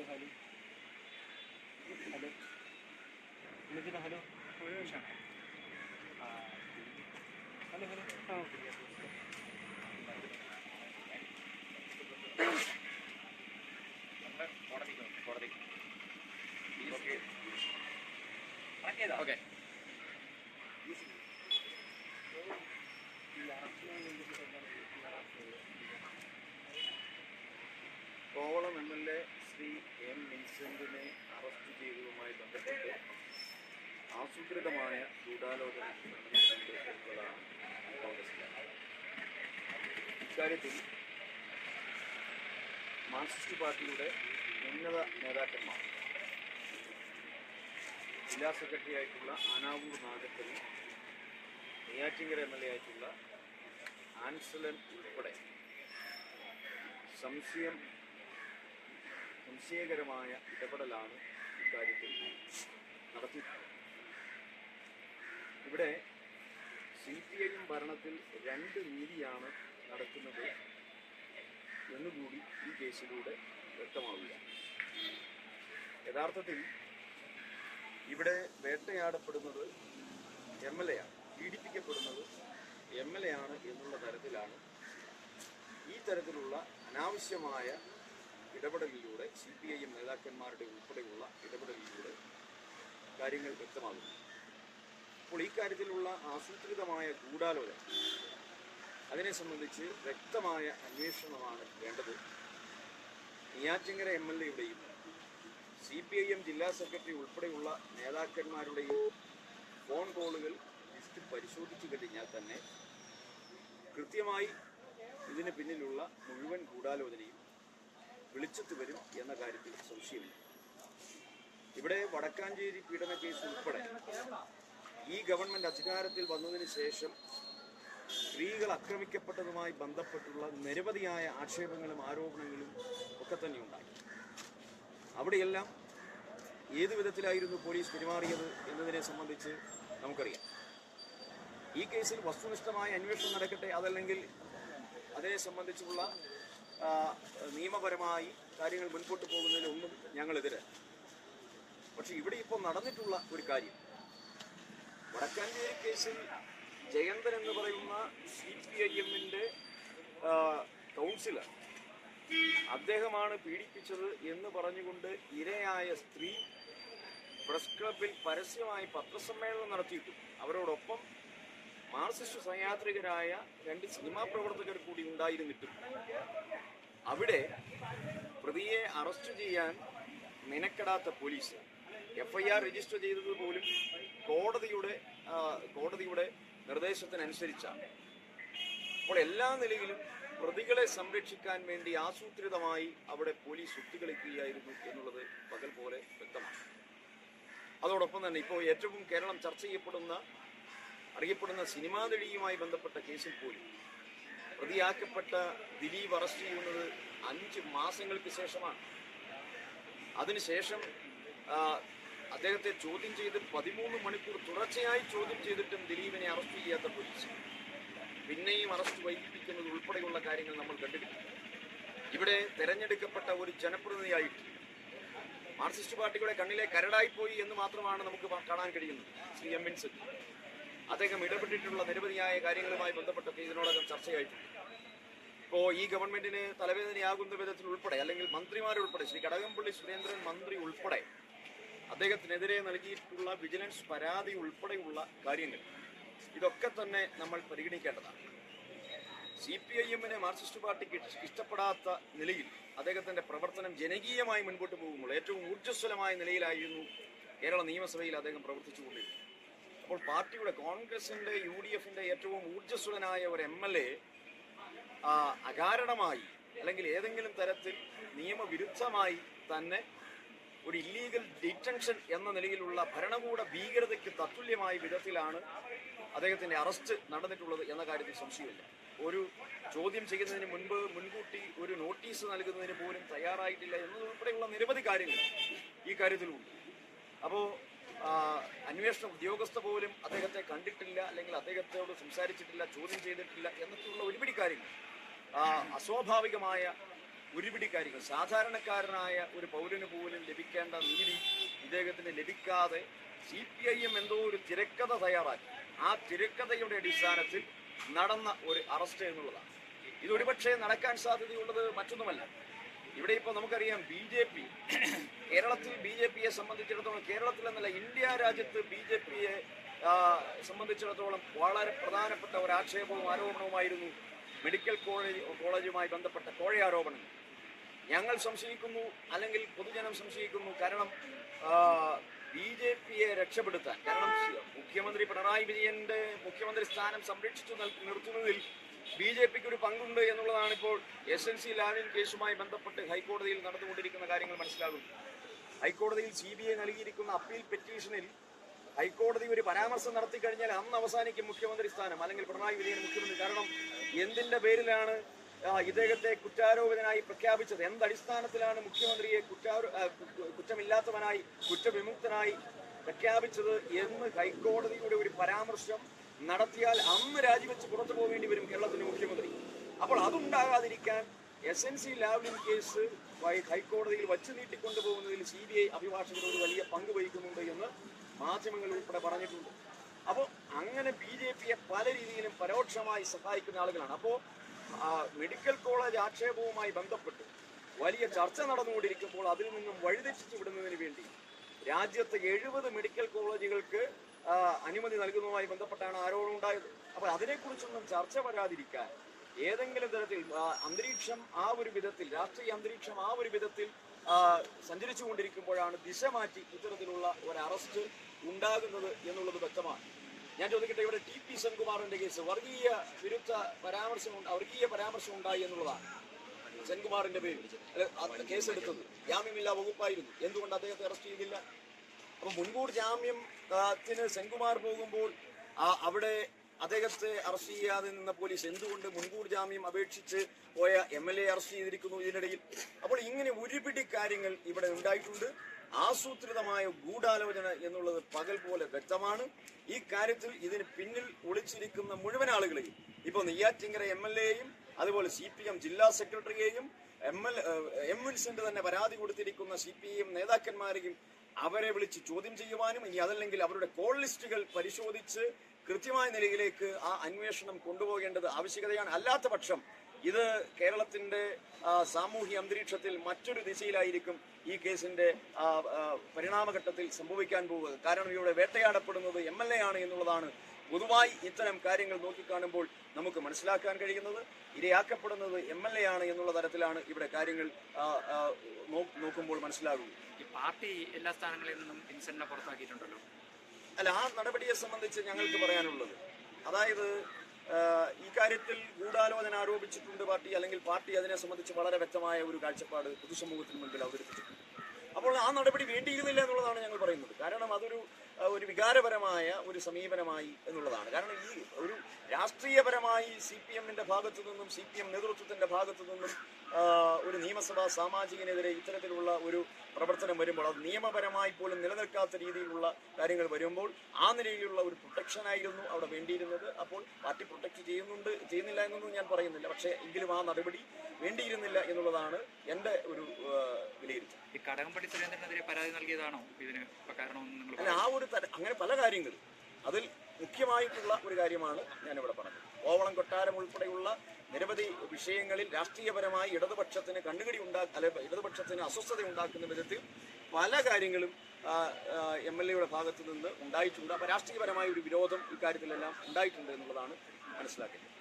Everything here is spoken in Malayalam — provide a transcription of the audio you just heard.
হ্যালো হ্যালো হ্যালো নিজের হ্যালো হ্যালো হ্যালো হ্যাঁ পড়া দেখি পড়া দেখি ആസൂത്രിതമായ ഗൂഢാലോചന ഇക്കാര്യത്തിൽ മാർക്സിസ്റ്റ് പാർട്ടിയുടെ ഉന്നത നേതാക്കന്മാർ ജില്ലാ സെക്രട്ടറി ആയിട്ടുള്ള Anavoor Nagappan Neyyattinkara M L A ആയിട്ടുള്ള ആൻസലൻ ഉൾപ്പെടെ സംശയം സംശയകരമായ ഇടപെടലാണ് ഇക്കാര്യത്തിൽ നടത്തിയിട്ടുള്ളത്. ഇവിടെ സി പി ഐ ഭരണത്തിൽ രണ്ട് നീതിയാണ് നടക്കുന്നത് എന്നുകൂടി ഈ കേസിലൂടെ വ്യക്തമാവുക യഥാർത്ഥത്തിൽ ഇവിടെ വേട്ടയാടപ്പെടുന്നത് എം എൽ എ ആണ് പീഡിപ്പിക്കപ്പെടുന്നത് എം എൽ എ ആണ് എന്നുള്ള തരത്തിലാണ് ഈ തരത്തിലുള്ള അനാവശ്യമായ ഇടപെടലിലൂടെ സി പി ഐ എം നേതാക്കന്മാരുടെ ഉൾപ്പെടെയുള്ള ഇടപെടലിലൂടെ കാര്യങ്ങൾ വ്യക്തമാകുന്നു അപ്പോൾ ഈ കാര്യത്തിലുള്ള ആസൂത്രിതമായ ഗൂഢാലോചന അതിനെ സംബന്ധിച്ച് വ്യക്തമായ അന്വേഷണമാണ് വേണ്ടത്. നെയ്യാറ്റിങ്കര എം എൽ എയുടെയും സി പി ഐ എം ജില്ലാ സെക്രട്ടറി ഉൾപ്പെടെയുള്ള നേതാക്കന്മാരുടെയും ഫോൺ കോളുകൾ ലിസ്റ്റ് പരിശോധിച്ചു കഴിഞ്ഞാൽ തന്നെ കൃത്യമായി ഇതിന് പിന്നിലുള്ള മുഴുവൻ ഗൂഢാലോചനയും വിളിച്ചെത്തു വരും എന്ന കാര്യത്തിൽ സംശയമില്ല. ഇവിടെ വടക്കാഞ്ചേരി പീഡന കേസ് ഉൾപ്പെടെ ഈ ഗവൺമെന്റ് അധികാരത്തിൽ വന്നതിന് ശേഷം സ്ത്രീകൾ ആക്രമിക്കപ്പെട്ടതുമായി ബന്ധപ്പെട്ടുള്ള നിരവധിയായ ആക്ഷേപങ്ങളും ആരോപണങ്ങളും ഒക്കെ തന്നെ ഉണ്ടായി. അവിടെയെല്ലാം ഏതു വിധത്തിലായിരുന്നു പോലീസ് പെരുമാറിയത് എന്നതിനെ സംബന്ധിച്ച് നമുക്കറിയാം. ഈ കേസിൽ വസ്തുനിഷ്ഠമായ അന്വേഷണം നടക്കട്ടെ അതല്ലെങ്കിൽ അതിനെ സംബന്ധിച്ചുള്ള നിയമപരമായി കാര്യങ്ങൾ മുൻപോട്ട് പോകുന്നതിനൊന്നും ഞങ്ങളെതിരെ പക്ഷെ ഇവിടെ ഇപ്പോൾ നടന്നിട്ടുള്ള ഒരു കാര്യം വടക്കാഞ്ചേരി കേസിൽ ജയന്തൻ എന്ന് പറയുന്ന സി പി ഐ എമ്മിന്റെ കൗൺസിലർ അദ്ദേഹമാണ് പീഡിപ്പിച്ചത് എന്ന് പറഞ്ഞുകൊണ്ട് ഇരയായ സ്ത്രീ പ്രസ് ക്ലബിൽ പരസ്യമായി പത്രസമ്മേളനം നടത്തിയിട്ടു. അവരോടൊപ്പം മാർക്സിസ്റ്റ് സഹയാത്രികരായ രണ്ട് സിനിമാ പ്രവർത്തകർ കൂടി ഉണ്ടായിരുന്നിട്ടും. അവിടെ പ്രതിയെ അറസ്റ്റ് ചെയ്യാൻ മെനക്കെടാത്ത പോലീസ് എഫ്ഐആർ രജിസ്റ്റർ ചെയ്തത് പോലും കോടതിയുടെ കോടതിയുടെ നിർദ്ദേശത്തിനനുസരിച്ചാണ്. അപ്പോൾ എല്ലാ നിലയിലും പ്രതികളെ സംരക്ഷിക്കാൻ വേണ്ടി ആസൂത്രിതമായി അവിടെ പോലീസ് ഒത്തുകളിക്കുകയായിരുന്നു എന്നുള്ളത് പകൽ പോലെ വ്യക്തമാണ്. അതോടൊപ്പം തന്നെ ഇപ്പോൾ ഏറ്റവും കേരളം ചർച്ച ചെയ്യപ്പെടുന്ന അറിയപ്പെടുന്ന സിനിമാ നടിയുമായി ബന്ധപ്പെട്ട കേസിൽ പോലും പ്രതിയാക്കപ്പെട്ട ദിലീപ് അറസ്റ്റ് ചെയ്യുന്നത് അഞ്ച് മാസങ്ങൾക്ക് ശേഷമാണ്. അതിനുശേഷം അദ്ദേഹത്തെ ചോദ്യം ചെയ്ത് പതിമൂന്ന് മണിക്കൂർ തുടർച്ചയായി ചോദ്യം ചെയ്തിട്ടും ദിലീപിനെ അറസ്റ്റ് ചെയ്യാത്ത പോലീസ്. പിന്നെയും അറസ്റ്റ് വൈകിപ്പിക്കുന്നത് ഉൾപ്പെടെയുള്ള കാര്യങ്ങൾ നമ്മൾ കണ്ടിട്ടുണ്ട്. ഇവിടെ തെരഞ്ഞെടുക്കപ്പെട്ട ഒരു ജനപ്രതിനിധിയായിട്ട് മാർക്സിസ്റ്റ് പാർട്ടിയുടെ കണ്ണിലെ കരടായിപ്പോയി എന്ന് മാത്രമാണ് നമുക്ക് കാണാൻ കഴിയുന്നത്. Shri M Vincent. അദ്ദേഹം ഇടപെട്ടിട്ടുള്ള നിരവധിയായ കാര്യങ്ങളുമായി ബന്ധപ്പെട്ടൊക്കെ ഇതിനോടകം ചർച്ചയായിട്ടുണ്ട്. ഇപ്പോൾ ഈ ഗവൺമെന്റിന് തലവേദനയാകുന്ന വിധത്തിൽ ഉൾപ്പെടെ അല്ലെങ്കിൽ മന്ത്രിമാരുൾപ്പെടെ ശ്രീ കടകംപള്ളി സുരേന്ദ്രൻ മന്ത്രി ഉൾപ്പെടെ അദ്ദേഹത്തിനെതിരെ നൽകിയിട്ടുള്ള വിജിലൻസ് പരാതി ഉൾപ്പെടെയുള്ള കാര്യങ്ങൾ. ഇതൊക്കെ തന്നെ നമ്മൾ പരിഗണിക്കേണ്ടതാണ്. സി പി ഐ എമ്മിനെ മാർക്സിസ്റ്റ് പാർട്ടിക്ക് ഇഷ്ടപ്പെടാത്ത നിലയിൽ അദ്ദേഹത്തിന്റെ പ്രവർത്തനം ജനകീയമായി മുൻപോട്ട് പോകുമ്പോൾ ഏറ്റവും ഊർജസ്വലമായ നിലയിലായിരുന്നു കേരള നിയമസഭയിൽ അദ്ദേഹം പ്രവർത്തിച്ചുകൊണ്ടിരുന്നത്. അപ്പോൾ പാർട്ടിയുടെ കോൺഗ്രസിന്റെ യു ഡി എഫിന്റെ ഏറ്റവും ഊർജസ്വലനായ ഒരു എം എൽ എ അകാരണമായി അല്ലെങ്കിൽ ഏതെങ്കിലും തരത്തിൽ നിയമവിരുദ്ധമായി തന്നെ ഒരു ഇല്ലീഗൽ ഡിറ്റൻഷൻ എന്ന നിലയിലുള്ള ഭരണകൂട ഭീകരതയ്ക്ക് തത്തുല്യമായ വിധത്തിലാണ് അദ്ദേഹത്തിന്റെ അറസ്റ്റ് നടന്നിട്ടുള്ളത് എന്ന കാര്യത്തിൽ സംശയമില്ല. ഒരു ചോദ്യം ചെയ്യുന്നതിന് മുൻപ് മുൻകൂട്ടി ഒരു നോട്ടീസ് നൽകുന്നതിന് പോലും തയ്യാറായിട്ടില്ല എന്നതുൾപ്പെടെയുള്ള നിരവധി കാര്യങ്ങൾ ഈ കാര്യത്തിലുണ്ട്. അപ്പോൾ അന്വേഷണ ഉദ്യോഗസ്ഥ പോലും അദ്ദേഹത്തെ കണ്ടിട്ടില്ല അല്ലെങ്കിൽ അദ്ദേഹത്തോട് സംസാരിച്ചിട്ടില്ല ചോദ്യം ചെയ്തിട്ടില്ല എന്നൊക്കെയുള്ള ഒരുപിടി കാര്യങ്ങൾ. അസ്വാഭാവികമായ ഒരുപിടി കാര്യങ്ങൾ സാധാരണക്കാരനായ ഒരു പൗരന് പോലും ലഭിക്കേണ്ട നീതി ഇദ്ദേഹത്തിന് ലഭിക്കാതെ സി പി ഐ എം എന്തോ ഒരു തിരക്കഥ തയ്യാറാക്കി. ആ തിരക്കഥയുടെ അടിസ്ഥാനത്തിൽ നടന്ന ഒരു അറസ്റ്റ് എന്നുള്ളതാണ്. ഇത് ഒരുപക്ഷെ നടക്കാൻ സാധ്യതയുള്ളത് മറ്റൊന്നുമല്ല. ഇവിടെ ഇപ്പോൾ നമുക്കറിയാം ബി ജെ പി കേരളത്തിൽ ബി ജെ പിയെ സംബന്ധിച്ചിടത്തോളം കേരളത്തിൽ എന്നല്ല ഇന്ത്യ രാജ്യത്ത് ബി ജെ പിയെ സംബന്ധിച്ചിടത്തോളം വളരെ പ്രധാനപ്പെട്ട ഒരു ആക്ഷേപവും ആരോപണവുമായിരുന്നു മെഡിക്കൽ കോളേജ് കോളേജുമായി ബന്ധപ്പെട്ട കോഴയാരോപണങ്ങൾ ഞങ്ങൾ സംശയിക്കുന്നു അല്ലെങ്കിൽ പൊതുജനം സംശയിക്കുന്നു. കാരണം ബി ജെ പിയെ രക്ഷപ്പെടുത്താൻ കാരണം മുഖ്യമന്ത്രി പിണറായി വിജയന്റെ മുഖ്യമന്ത്രി സ്ഥാനം സംരക്ഷിച്ചു നിർത്തുന്നതിൽ ബി ജെ പിക്ക് ഒരു പങ്കുണ്ട് എന്നുള്ളതാണ് ഇപ്പോൾ എസ് എൻ സി ലാവിൻ കേസുമായി ബന്ധപ്പെട്ട് ഹൈക്കോടതിയിൽ നടന്നുകൊണ്ടിരിക്കുന്ന കാര്യങ്ങൾ മനസ്സിലാകുന്നു ഹൈക്കോടതിയിൽ സി ബി ഐ നൽകിയിരിക്കുന്ന അപ്പീൽ പെറ്റീഷനിൽ ഹൈക്കോടതി ഒരു പരാമർശം നടത്തി കഴിഞ്ഞാൽ അന്ന് അവസാനിക്കും മുഖ്യമന്ത്രി സ്ഥാനം അല്ലെങ്കിൽ പിണറായി വിജയൻ മുഖ്യമന്ത്രി. കാരണം എന്തിന്റെ പേരിലാണ് ഇദ്ദേഹത്തെ കുറ്റാരോപിതനായി പ്രഖ്യാപിച്ചത്. എന്തടിസ്ഥാനത്തിലാണ് മുഖ്യമന്ത്രിയെ കുറ്റാരോ കുറ്റമില്ലാത്തവനായി കുറ്റവിമുക്തനായി പ്രഖ്യാപിച്ചത് എന്ന് ഹൈക്കോടതിയുടെ ഒരു പരാമർശം നടത്തിയാൽ അന്ന് രാജിവെച്ച് പുറത്തു പോകേണ്ടി വരും കേരളത്തിന്റെ മുഖ്യമന്ത്രി. അപ്പോൾ അതുണ്ടാകാതിരിക്കാൻ S N C Lavalin case ഹൈക്കോടതിയിൽ വച്ചു നീട്ടിക്കൊണ്ടുപോകുന്നതിൽ സി ബി ഐ അഭിഭാഷകർ ഒരു വലിയ പങ്ക് വഹിക്കുന്നുണ്ട് എന്ന് മാധ്യമങ്ങൾ ഉൾപ്പെടെ പറഞ്ഞിട്ടുണ്ട്. അപ്പോൾ അങ്ങനെ ബി ജെ പിയെ പല രീതിയിലും പരോക്ഷമായി സഹായിക്കുന്ന ആളുകളാണ്. അപ്പോൾ മെഡിക്കൽ കോളേജ് ആക്ഷേപവുമായി ബന്ധപ്പെട്ട് വലിയ ചർച്ച നടന്നുകൊണ്ടിരിക്കുമ്പോൾ അതിൽ നിന്നും വഴിതെറ്റിച്ചു വിടുന്നതിന് വേണ്ടി രാജ്യത്ത് എഴുപത് മെഡിക്കൽ കോളേജുകൾക്ക് അനുമതി നൽകുന്നതുമായി ബന്ധപ്പെട്ടാണ് ആരോപണം ഉണ്ടായത്. അപ്പോൾ അതിനെക്കുറിച്ചൊന്നും ചർച്ച വരാതിരിക്കാൻ ഏതെങ്കിലും തരത്തിൽ അന്തരീക്ഷം ആ ഒരു വിധത്തിൽ രാഷ്ട്രീയ അന്തരീക്ഷം ആ ഒരു വിധത്തിൽ സഞ്ചരിച്ചുകൊണ്ടിരിക്കുമ്പോഴാണ് സഞ്ചരിച്ചു കൊണ്ടിരിക്കുമ്പോഴാണ് ദിശ മാറ്റി ഇത്തരത്തിലുള്ള ഒരു അറസ്റ്റ് ഉണ്ടാകുന്നത് എന്നുള്ളത് വ്യക്തമാണ്. ഞാൻ ചോദിക്കട്ടെ ഇവിടെ ടി പി സെൻകുമാറിന്റെ കേസ് വർഗീയ വിരുദ്ധ പരാമർശം വർഗീയ പരാമർശം ഉണ്ടായി എന്നുള്ളതാണ്. സെൻകുമാറിന്റെ പേരിൽ. കേസെടുത്തത്. ജാമ്യമില്ലാ വകുപ്പായിരുന്നു. എന്തുകൊണ്ട് അദ്ദേഹത്തെ അറസ്റ്റ് ചെയ്തില്ല? അപ്പൊ മുൻകൂർ ജാമ്യത്തിന് സെൻകുമാർ പോകുമ്പോൾ അവിടെ അദ്ദേഹത്തെ അറസ്റ്റ് ചെയ്യാതെ നിന്ന പോലീസ് എന്തുകൊണ്ട് മുൻകൂർ ജാമ്യം അപേക്ഷിച്ച് പോയ എം എൽ എ അറസ്റ്റ് ചെയ്തിരിക്കുന്നു ഇതിനിടയിൽ? അപ്പോൾ ഇങ്ങനെ ഒരുപിടി കാര്യങ്ങൾ ഇവിടെ ഉണ്ടായിട്ടുണ്ട്. ആസൂത്രിതമായ ഗൂഢാലോചന എന്നുള്ളത് പകൽ പോലെ വ്യക്തമാണ്. ഈ കാര്യത്തിൽ ഇതിന് പിന്നിൽ ഒളിച്ചിരിക്കുന്ന മുഴുവൻ ആളുകളെയും ഇപ്പോൾ നെയ്യാറ്റിങ്കര എം എൽ എയും അതുപോലെ സി പി എം ജില്ലാ സെക്രട്ടറിയെയും എം എൽ എം വിൻസെന്റ് തന്നെ പരാതി കൊടുത്തിരിക്കുന്ന സി പി എം നേതാക്കന്മാരെയും അവരെ വിളിച്ച് ചോദ്യം ചെയ്യുവാനും ഇനി അതല്ലെങ്കിൽ അവരുടെ കോൾ ലിസ്റ്റുകൾ പരിശോധിച്ച് കൃത്യമായ നിലയിലേക്ക് ആ അന്വേഷണം കൊണ്ടുപോകേണ്ടത് ആവശ്യകതയാണ്. അല്ലാത്ത പക്ഷം ഇത് കേരളത്തിന്റെ സാമൂഹ്യ അന്തരീക്ഷത്തിൽ മറ്റൊരു ദിശയിലായിരിക്കും ഈ കേസിന്റെ പരിണാമഘട്ടത്തിൽ സംഭവിക്കാൻ പോവുക കാരണം ഇവിടെ വേട്ടയാടപ്പെടുന്നത് എം എൽ എ ആണ് എന്നുള്ളതാണ് പൊതുവായി ഇത്തരം കാര്യങ്ങൾ നോക്കിക്കാണുമ്പോൾ നമുക്ക് മനസ്സിലാക്കാൻ കഴിയുന്നത്. ഇരയാക്കപ്പെടുന്നത് എം എൽ എ ആണ് എന്നുള്ള തരത്തിലാണ് ഇവിടെ കാര്യങ്ങൾ നോക്കുമ്പോൾ മനസ്സിലാകും ഈ പാർട്ടി എല്ലാ സ്ഥാനങ്ങളിൽ നിന്നും ഇൻസെന്റിനെ പുറത്താക്കിയിട്ടുണ്ടല്ലോ. അല്ല ആ നടപടിയെ സംബന്ധിച്ച് ഞങ്ങൾക്ക് പറയാനുള്ളത്. അതായത് ഈ കാര്യത്തിൽ ഗൂഢാലോചന ആരോപിച്ചിട്ടുണ്ട് പാർട്ടി അല്ലെങ്കിൽ പാർട്ടി അതിനെ സംബന്ധിച്ച് വളരെ വ്യക്തമായ ഒരു കാഴ്ചപ്പാട് പൊതുസമൂഹത്തിന് മുൻപിൽ അവതരിപ്പിച്ചിട്ടുണ്ട്. അപ്പോൾ ആ നടപടി വേണ്ടിയിരുന്നില്ല എന്നുള്ളതാണ് ഞങ്ങൾ പറയുന്നത്. കാരണം അതൊരു ഒരു വികാരപരമായ ഒരു സമീപനമായി എന്നുള്ളതാണ്. കാരണം ഈ ഒരു രാഷ്ട്രീയപരമായി സി പി എമ്മിന്റെ ഭാഗത്തു നിന്നും സി പി എം നേതൃത്വത്തിന്റെ ഭാഗത്തു നിന്നും ഒരു നിയമസഭാ സാമാജികനെതിരെ ഇത്തരത്തിലുള്ള ഒരു പ്രവർത്തനം വരുമ്പോൾ അത് നിയമപരമായി പോലും നിലനിൽക്കാത്ത രീതിയിലുള്ള കാര്യങ്ങൾ വരുമ്പോൾ ആ നിലയിലുള്ള ഒരു പ്രൊട്ടക്ഷനായിരുന്നു അവിടെ വേണ്ടിയിരുന്നത്. അപ്പോൾ പാർട്ടി പ്രൊട്ടക്ട് ചെയ്യുന്നുണ്ട് ചെയ്യുന്നില്ല എന്നൊന്നും ഞാൻ പറയുന്നില്ല. പക്ഷേ എങ്കിലും ആ നടപടി വേണ്ടിയിരുന്നില്ല എന്നുള്ളതാണ് എന്റെ ഒരു വിലയിരുത്തൽ. ഈ കടകംപള്ളി സുരേന്ദ്രനെതിരെ പരാതി നൽകിയതാണോ ഇതിന് കാരണമെന്ന് അല്ല ആ ഒരു അങ്ങനെ പല കാര്യങ്ങളും. അതിൽ മുഖ്യമായിട്ടുള്ള ഒരു കാര്യമാണ് ഞാനിവിടെ പറഞ്ഞത്. കോവളം കൊട്ടാരം ഉൾപ്പെടെയുള്ള നിരവധി വിഷയങ്ങളിൽ രാഷ്ട്രീയപരമായി ഇടതുപക്ഷത്തിന് കണ്ണുകടി ഉണ്ടാ അല്ലെ ഇടതുപക്ഷത്തിന് അസ്വസ്ഥത ഉണ്ടാക്കുന്ന വിധത്തിൽ പല കാര്യങ്ങളും എം എൽ എയുടെ ഭാഗത്തു നിന്ന് ഉണ്ടായിട്ടുണ്ട്. അപ്പോൾ രാഷ്ട്രീയപരമായ ഒരു വിരോധം ഇക്കാര്യത്തിലെല്ലാം ഉണ്ടായിട്ടുണ്ട് എന്നുള്ളതാണ് മനസ്സിലാക്കുന്നത്